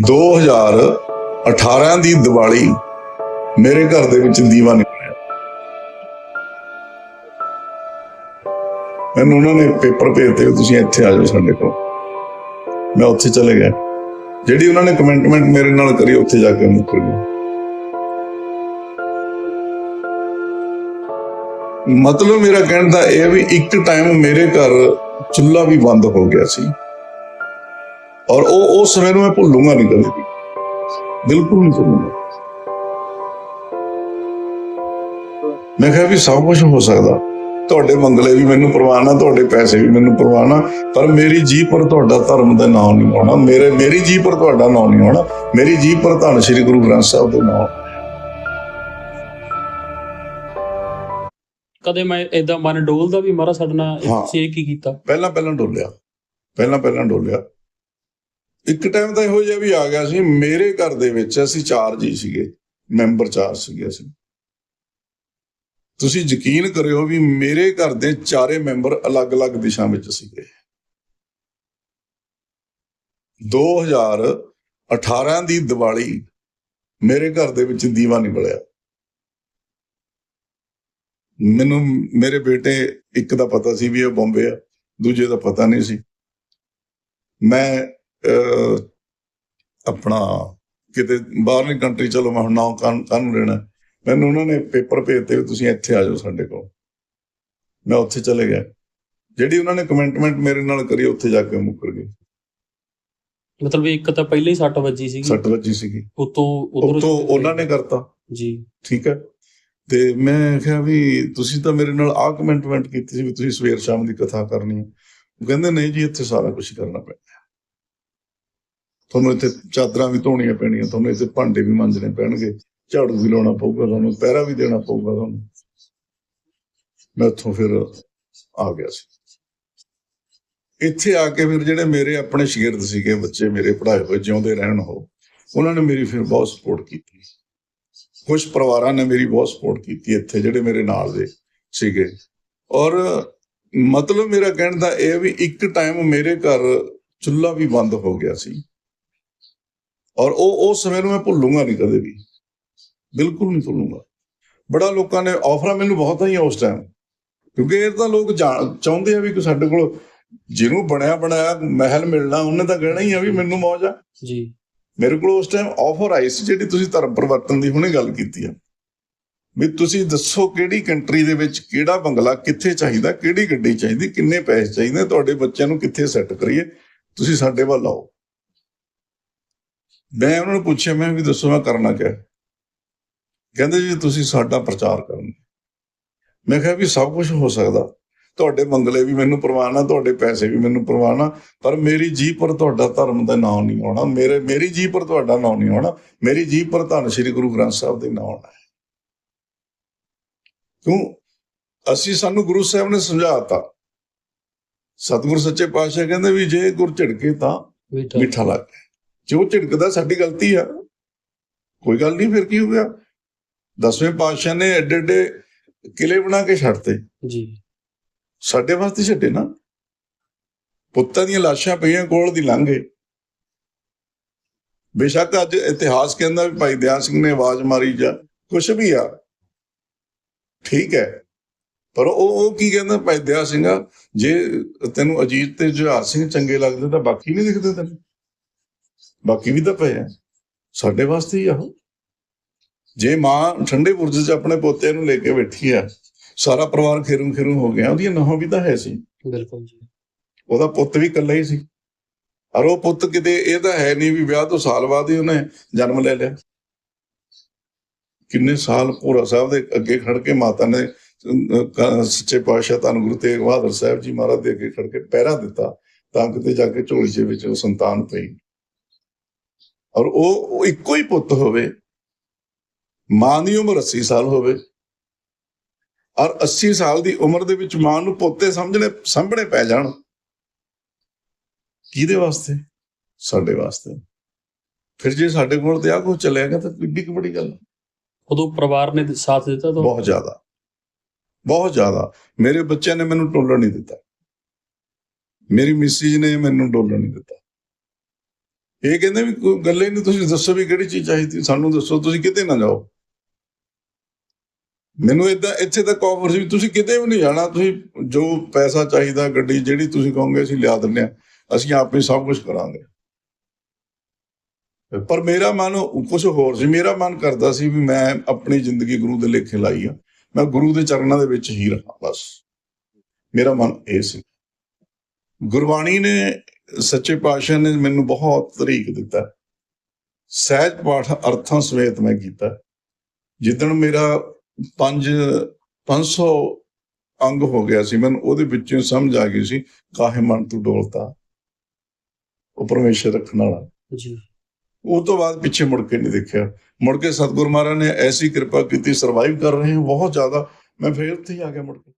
2018 ਦੀ ਦੀਵਾਲੀ ਮੇਰੇ ਘਰ ਦੇ ਵਿੱਚ ਦੀਵਾ ਨਿਕਲਿਆ। ਮੈਨੂੰ ਉਹਨਾਂ ਨੇ ਪੇਪਰ ਭੇਜਤੇ ਵੀ ਤੁਸੀਂ ਇੱਥੇ ਆ ਜਾਓ ਸਾਡੇ ਕੋਲ। ਮੈਂ ਉੱਥੇ ਚਲੇ ਗਿਆ। ਜਿਹੜੀ ਉਹਨਾਂ ਨੇ ਕਮਿਟਮੈਂਟ ਮੇਰੇ ਨਾਲ ਕਰੀ, ਉੱਥੇ ਜਾ ਕੇ ਮੁੱਕਰ ਗਿਆ ਮਤਲਬ ਮੇਰਾ ਕਹਿਣ ਦਾ ਇਹ ਵੀ ਇੱਕ ਟਾਈਮ ਮੇਰੇ ਘਰ ਚੁੱਲ੍ਹਾ ਵੀ ਬੰਦ ਹੋ ਗਿਆ ਸੀ। ਔਰ ਉਹ ਉਸ ਸਮੇਂ ਨੂੰ ਮੈਂ ਭੁੱਲੂੰਗਾ ਨਹੀਂ ਕਦੇ ਵੀ। ਬਿਲਕੁਲ ਨਹੀਂ ਭੁੱਲੂੰਗਾ। ਮੈਂ ਕਿਹਾ ਵੀ ਸਭ ਕੁਝ ਹੋ ਸਕਦਾ। ਤੁਹਾਡੇ ਮੰਗਲੇ ਵੀ ਮੈਨੂੰ ਪ੍ਰਵਾਨ ਤੁਹਾਡੇ ਪੈਸੇ ਵੀ ਮੈਨੂੰ ਪ੍ਰਵਾਨ ਪਰ ਮੇਰੀ ਜੀਭ ਪਰ ਤੁਹਾਡਾ ਧਰਮ ਦਾ ਨਾਮ ਨਹੀਂ ਆਉਣਾ ਮੇਰੇ ਮੇਰੀ ਜੀਭ ਪਰ ਤੁਹਾਡਾ ਨਾਮ ਨਹੀਂ ਆਉਣਾ ਮੇਰੀ ਜੀਭ ਪਰ ਧੰਨ ਸ਼੍ਰੀ ਗੁਰੂ ਗ੍ਰੰਥ ਸਾਹਿਬ ਦਾ ਨਾਮ ਕਦੇ ਮੈਂ ਇਦਾਂ ਮਨ ਡੋਲਦਾ ਵੀ ਮਾਰਾ ਸਾਡੇ ਨਾਲ ਇਹ ਕੀ ਕੀਤਾ? ਪਹਿਲਾਂ ਪਹਿਲਾਂ ਡੋਲਿਆ। ਪਹਿਲਾਂ ਪਹਿਲਾਂ ਡੋਲਿਆ। ਇੱਕ ਟਾਈਮ ਤਾਂ ਇਹੋ ਜਿਹਾ ਵੀ ਆ ਗਿਆ ਸੀ, ਮੇਰੇ ਘਰ ਦੇ ਵਿੱਚ ਅਸੀਂ ਚਾਰ ਜੀ ਸੀਗੇ ਮੈਂਬਰ ਚਾਰ ਸੀਗੇ ਅਸੀਂ। ਤੁਸੀਂ ਯਕੀਨ ਕਰਿਓ ਵੀ ਮੇਰੇ ਘਰ ਦੇ ਚਾਰੇ ਮੈਂਬਰ ਅਲੱਗ-ਅਲੱਗ ਦਿਸ਼ਾ ਵਿੱਚ ਸੀਗੇ। 2018 ਦੀ ਦੀਵਾਲੀ ਮੇਰੇ ਘਰ ਦੇ ਵਿੱਚ ਦੀਵਾ ਨਹੀਂ ਬਲਿਆ। ਮੈਨੂੰ ਮੇਰੇ ਬੇਟੇ ਇੱਕ ਦਾ ਪਤਾ ਸੀ ਵੀ ਇਹ ਬੰਬੇ ਆ, ਦੂਜੇ ਦਾ ਪਤਾ ਨਹੀਂ ਸੀ। ਮੈਂ ਆਪਣਾ ਕਿਤੇ ਬਾਹਰਲੀ ਕੰਟਰੀ ਚਲੋ ਮੈਂ ਹੁਣ ਨਾਮ ਕਾਨ ਲੈਣਾ। ਮੈਨੂੰ ਉਹਨਾਂ ਨੇ ਪੇਪਰ ਭੇਜਤੇ ਵੀ ਤੁਸੀਂ ਇੱਥੇ ਆ ਜਾਓ ਸਾਡੇ ਕੋਲ। ਮੈਂ ਉੱਥੇ ਚਲੇ ਗਿਆ। ਜਿਹੜੀ ਉਹਨਾਂ ਨੇ ਕਮਿਟਮੈਂਟ ਮੇਰੇ ਨਾਲ ਕਰੀ ਉੱਥੇ ਜਾ ਕੇ ਮੁੱਕਰ ਗਏ। ਮਤਲਬ ਇੱਕ ਤਾਂ ਪਹਿਲਾਂ ਹੀ ਸੱਟ ਵੱਜੀ ਸੀਗੀ। ਸੱਟ ਵੱਜੀ ਸੀਗੀ। ਉਤੋਂ ਉਧਰੋਂ ਉਤੋਂ ਉਹਨਾਂ ਨੇ ਕਰਤਾ। ਜੀ। ਠੀਕ ਹੈ। ਤੇ ਮੈਂ ਕਿਹਾ ਵੀ ਤੁਸੀਂ ਤਾਂ ਮੇਰੇ ਨਾਲ ਆਹ ਕਮਿਟਮੈਂਟ ਕੀਤੀ ਸੀ ਵੀ ਤੁਸੀਂ ਸਵੇਰ ਸ਼ਾਮ ਦੀ ਕਥਾ ਕਰਨੀ ਹੈ। ਉਹ ਕਹਿੰਦੇ ਨਹੀਂ ਜੀ ਇੱਥੇ ਸਾਰਾ ਕੁਝ ਕਰਨਾ ਪੈਣਾ। ਤੁਹਾਨੂੰ ਇੱਥੇ ਚਾਦਰਾਂ ਵੀ ਧੋਣੀਆਂ ਪੈਣੀਆਂ, ਤੁਹਾਨੂੰ ਇੱਥੇ ਭਾਂਡੇ ਵੀ ਮਾਂਜਣੇ ਪੈਣਗੇ, ਝਾੜੂ ਵੀ ਲਾਉਣਾ ਪਊਗਾ ਤੁਹਾਨੂੰ, ਪਹਿਰਾ ਵੀ ਦੇਣਾ ਪਊਗਾ ਤੁਹਾਨੂੰ। ਮੈਂ ਉੱਥੋਂ ਫਿਰ ਆ ਗਿਆ ਸੀ। ਇੱਥੇ ਆ ਕੇ ਫਿਰ ਜਿਹੜੇ ਮੇਰੇ ਆਪਣੇ ਸ਼ਾਗਿਰਦ ਸੀਗੇ, ਬੱਚੇ ਮੇਰੇ ਪੜ੍ਹਾਏ ਹੋਏ, ਜਿਉਂਦੇ ਰਹਿਣ ਹੋ ਉਹਨਾਂ ਨੇ ਮੇਰੀ ਫਿਰ ਬਹੁਤ ਸਪੋਰਟ ਕੀਤੀ। ਕੁਝ ਪਰਿਵਾਰਾਂ ਨੇ ਮੇਰੀ ਬਹੁਤ ਸਪੋਰਟ ਕੀਤੀ ਇੱਥੇ, ਜਿਹੜੇ ਮੇਰੇ ਨਾਲ ਦੇ ਸੀਗੇ। ਔਰ ਮਤਲਬ ਮੇਰਾ ਕਹਿਣ ਦਾ ਇਹ ਵੀ ਇੱਕ ਟਾਈਮ ਮੇਰੇ ਘਰ ਚੁੱਲ੍ਹਾ ਵੀ ਬੰਦ ਹੋ ਗਿਆ ਸੀ। ਔਰ ਉਹ ਉਸ ਸਮੇਂ ਨੂੰ ਮੈਂ ਭੁੱਲੂੰਗਾ ਨਹੀਂ ਕਦੇ ਵੀ। ਬਿਲਕੁਲ ਨਹੀਂ ਭੁੱਲੂੰਗਾ। ਬੜਾ ਲੋਕਾਂ ਨੇ ਆਫਰਾਂ ਮੈਨੂੰ ਬਹੁਤ ਆਈਆਂ ਉਸ ਟਾਈਮ ਕਿਉਂਕਿ ਇਹ ਤਾਂ ਲੋਕ ਚਾਹੁੰਦੇ ਆ ਵੀ ਕਿ ਸਾਡੇ ਕੋਲ ਜਿਹਨੂੰ ਬਣਿਆ ਬਣਾਇਆ ਮਹਿਲ ਮਿਲਣਾ ਉਹਨੇ ਤਾਂ ਕਹਿਣਾ ਹੀ ਆ ਵੀ ਮੈਨੂੰ ਮੌਜ ਆ। ਜੀ। ਮੇਰੇ ਕੋਲ ਉਸ ਟਾਈਮ ਆਫਰ ਆਈ ਸੀ ਜਿਹੜੀ ਤੁਸੀਂ ਧਰਮ ਪਰਿਵਰਤਨ ਦੀ ਹੁਣੇ ਗੱਲ ਕੀਤੀ ਆ। ਵੀ ਤੁਸੀਂ ਦੱਸੋ ਕਿਹੜੀ ਕੰਟਰੀ ਦੇ ਵਿੱਚ ਕਿਹੜਾ ਬੰਗਲਾ ਕਿੱਥੇ ਚਾਹੀਦਾ ਕਿਹੜੀ ਗੱਡੀ ਚਾਹੀਦੀ ਕਿੰਨੇ ਪੈਸੇ ਚਾਹੀਦੇ ਤੁਹਾਡੇ ਬੱਚਿਆਂ ਨੂੰ ਕਿੱਥੇ ਸੈੱਟ ਕਰੀਏ ਤੁਸੀਂ ਸਾਡੇ ਵੱਲ ਆਓ। ਮੈਂ ਉਹਨਾਂ ਨੂੰ ਪੁੱਛਿਆ ਮੈਂ ਵੀ ਦੱਸੋ ਮੈਂ ਕਰਨਾ ਕਿਆ? ਕਹਿੰਦੇ ਜੀ ਤੁਸੀਂ ਸਾਡਾ ਪ੍ਰਚਾਰ ਕਰਨਾ। ਮੈਂ ਕਿਹਾ ਵੀ ਸਭ ਕੁਝ ਹੋ ਸਕਦਾ। ਤੁਹਾਡੇ ਮੰਗਲੇ ਵੀ ਮੈਨੂੰ ਪ੍ਰਵਾਨ ਆ ਤੁਹਾਡੇ ਪੈਸੇ ਵੀ ਮੈਨੂੰ ਪ੍ਰਵਾਨ ਆ ਪਰ ਮੇਰੀ ਜੀਭ ਪਰ ਤੁਹਾਡਾ ਧਰਮ ਦਾ ਨਾਮ ਨਹੀਂ ਆਉਣਾ। ਮੇਰੇ ਮੇਰੀ ਜੀਭ ਪਰ ਤੁਹਾਡਾ ਨਾਮ ਨਹੀਂ ਆਉਣਾ। ਮੇਰੀ ਜੀਭ ਪਰ ਧੰਨ ਸ਼੍ਰੀ ਗੁਰੂ ਗ੍ਰੰਥ ਸਾਹਿਬ ਦੇ ਨਾਮ ਆਉਣਾ ਕਿਉਂ? ਅਸੀਂ ਸਾਨੂੰ ਗੁਰੂ ਸਾਹਿਬ ਨੇ ਸਮਝਾਤਾ। ਸਤਿਗੁਰ ਸੱਚੇ ਪਾਤਸ਼ਾਹ ਕਹਿੰਦੇ ਵੀ ਜੇ ਗੁਰ ਝਿੜਕੇ ਤਾਂ ਮਿੱਠਾ। ਲੱਗਦਾ ਹੈ। ਜੇ ਉਹ ਝਿੜਕਦਾ ਸਾਡੀ ਗਲਤੀ ਆ। ਕੋਈ ਗੱਲ ਨਹੀਂ ਫਿਰ ਕੀ ਹੋ ਗਿਆ? ਦਸਵੇਂ ਪਾਤਸ਼ਾਹ ਨੇ ਐਡੇ ਐਡੇ ਕਿਲੇ ਬਣਾ ਕੇ ਛੱਡਤੇ। ਜੀ। ਸਾਡੇ ਵਾਸਤੇ ਛੱਡੇ ਨਾ। ਪੁੱਤਾਂ ਦੀਆਂ ਲਾਸ਼ਾਂ ਪਈਆਂ ਕੋਲ ਦੀ ਲੰਘੇ ਬੇਸ਼ੱਕ ਅੱਜ ਇਤਿਹਾਸ ਕਹਿੰਦਾ ਵੀ ਭਾਈ ਦਿਆਲ ਸਿੰਘ ਨੇ ਆਵਾਜ਼ ਮਾਰੀ ਜਾਂ ਕੁਛ ਵੀ ਆ। ਠੀਕ ਹੈ। ਪਰ ਉਹ ਉਹ ਕੀ ਕਹਿੰਦਾ ਭਾਈ ਦਿਆਲ ਸਿੰਘ ਜੇ ਤੈਨੂੰ ਅਜੀਤ ਤੇ ਜੁਹਾਰ ਸਿੰਘ ਚੰਗੇ ਲੱਗਦੇ ਤਾਂ ਬਾਕੀ ਨਹੀਂ ਦਿਖਦੇ ਤੈਨੂੰ। ਬਾਕੀ ਵੀ ਤਾਂ ਪਏ ਆ। ਸਾਡੇ ਵਾਸਤੇ ਹੀ ਆ ਉਹ ਜੇ ਮਾਂ ਠੰਡੇ ਬੁਰਜ 'ਚ ਆਪਣੇ ਪੋਤੇ ਨੂੰ ਲੈ ਕੇ ਬੈਠੀ ਆ ਸਾਰਾ ਪਰਿਵਾਰ ਖੇਰੂ ਖੇਰੂ ਹੋ ਗਿਆ ਉਹਦੀਆਂ ਨਹਾਂ ਵੀ ਤਾਂ ਹੈ ਸੀ। ਬਿਲਕੁਲ ਜੀ। ਉਹਦਾ ਪੁੱਤ ਵੀ ਇਕੱਲਾ ਹੀ ਸੀ। ਔਰ ਉਹ ਪੁੱਤ ਕਿਤੇ ਇਹ ਤਾਂ ਹੈ ਨਹੀਂ ਵੀ ਵਿਆਹ ਤੋਂ ਸਾਲ ਬਾਅਦ ਹੀ ਉਹਨੇ ਜਨਮ ਲੈ ਲਿਆ। ਕਿੰਨੇ ਸਾਲ ਭੋਰਾ ਸਾਹਿਬ ਦੇ ਅੱਗੇ ਖੜ ਕੇ ਮਾਤਾ ਨੇ ਸੱਚੇ ਪਾਤਸ਼ਾਹ ਧੰਨ ਗੁਰੂ ਤੇਗ ਬਹਾਦਰ ਸਾਹਿਬ ਜੀ ਮਹਾਰਾਜ ਦੇ ਅੱਗੇ ਖੜ ਕੇ ਪਹਿਰਾ ਦਿੱਤਾ ਤਾਂ ਕਿਤੇ ਜਾ ਕੇ ਝੋਲੀ ਦੇ ਵਿੱਚ ਉਹ ਸੰਤਾਨ ਪਈ। ਔਰ ਉਹ ਇੱਕੋ ਹੀ ਪੁੱਤ ਹੋਵੇ ਮਾਂ ਦੀ ਉਮਰ 80 ਸਾਲ ਹੋਵੇ ਔਰ 80 ਸਾਲ ਦੀ ਉਮਰ ਦੇ ਵਿੱਚ ਮਾਂ ਨੂੰ ਪੋਤੇ ਸਮਝਣੇ ਸਾਂਭਣੇ ਪੈ ਜਾਣ ਕਿਹਦੇ ਵਾਸਤੇ? ਸਾਡੇ ਵਾਸਤੇ। ਫਿਰ ਜੇ ਸਾਡੇ ਕੋਲ ਤੇ ਆ ਚੱਲਿਆ ਗਿਆ ਤਾਂ ਕਿੱਡੀ ਕੁ ਬੜੀ ਗੱਲ ਉਦੋਂ ਪਰਿਵਾਰ ਨੇ ਸਾਥ ਦਿੱਤਾ ਤਾਂ ਬਹੁਤ ਜ਼ਿਆਦਾ। ਬਹੁਤ ਜ਼ਿਆਦਾ। ਮੇਰੇ ਬੱਚਿਆਂ ਨੇ ਮੈਨੂੰ ਟੋਲਣ ਨਹੀਂ ਦਿੱਤਾ। ਮੇਰੀ ਮਿਸਿਜ ਨੇ ਮੈਨੂੰ ਡੋਲਣ ਨਹੀਂ ਦਿੱਤਾ। ਇਹ ਕਹਿੰਦੇ ਵੀ ਕੋਈ ਗੱਲ ਹੀ ਨਹੀਂ, ਤੁਸੀਂ ਦੱਸੋ ਵੀ ਕਿਹੜੀ ਚੀਜ਼ ਚਾਹੀਦੀ, ਸਾਨੂੰ ਦੱਸੋ, ਤੁਸੀਂ ਕਿਤੇ ਨਾ ਜਾਓ। ਮੈਨੂੰ ਇਦਾਂ ਇੱਥੇ ਤੱਕ ਆਫਰ ਸੀ ਤੁਸੀਂ ਕਿਤੇ ਵੀ ਨਹੀਂ ਜਾਣਾ, ਤੁਸੀਂ ਜੋ ਪੈਸਾ ਚਾਹੀਦਾ, ਗੱਡੀ ਜਿਹੜੀ ਤੁਸੀਂ ਕਹੋਗੇ, ਅਸੀਂ ਲਿਆ ਦਿੰਦੇ ਆ ਅਸੀਂ ਆਪੇ ਸਭ ਕੁਝ ਕਰਾਂਗੇ। ਪਰ ਮੇਰਾ ਮਨ ਕੁਝ ਹੋਰ ਸੀ, ਮੇਰਾ ਮਨ ਕਰਦਾ ਸੀ ਵੀ ਮੈਂ ਆਪਣੀ ਜ਼ਿੰਦਗੀ ਗੁਰੂ ਦੇ ਲੇਖੇ ਲਾਈ ਆ। ਮੈਂ ਗੁਰੂ ਦੇ ਚਰਨਾਂ ਦੇ ਵਿੱਚ ਹੀ ਰਹਾਂ, ਬਸ। ਮੇਰਾ ਮਨ ਇਹ ਸੀ। ਗੁਰਬਾਣੀ ਨੇ ਸੱਚੇ ਪਾਤਸ਼ਾਹ ਨੇ ਮੈਨੂੰ ਬਹੁਤ ਤਰੀਕ ਦਿੱਤਾ। ਸਹਿਜ ਪਾਠ ਅਰਥਾਂ ਸਮੇਤ ਮੈਂ ਕੀਤਾ। ਜਿੱਦਣ ਮੇਰਾ 5 500 ਅੰਗ ਹੋ ਗਿਆ ਸੀ ਮੈਨੂੰ ਉਹਦੇ ਵਿੱਚੋਂ ਸਮਝ ਆ ਗਈ ਸੀ ਕਾਹੇ ਮਨ ਤੂੰ ਡੋਲਤਾ? ਉਹ ਪਰਮੇਸ਼ਰ ਰੱਖਣ ਵਾਲਾ। ਜੀ। ਉਹ ਤੋਂ ਬਾਅਦ ਪਿੱਛੇ ਮੁੜ ਕੇ ਨਹੀਂ ਦੇਖਿਆ। ਮੁੜ ਕੇ ਸਤਿਗੁਰ ਮਹਾਰਾਜ ਨੇ ਐਸੀ ਕਿਰਪਾ ਕੀਤੀ ਸਰਵਾਈਵ ਕਰ ਰਹੇ ਹਾਂ ਬਹੁਤ ਜ਼ਿਆਦਾ। ਮੈਂ ਫੇਰ ਉੱਥੇ ਹੀ ਆ ਗਿਆ ਮੁੜ ਕੇ।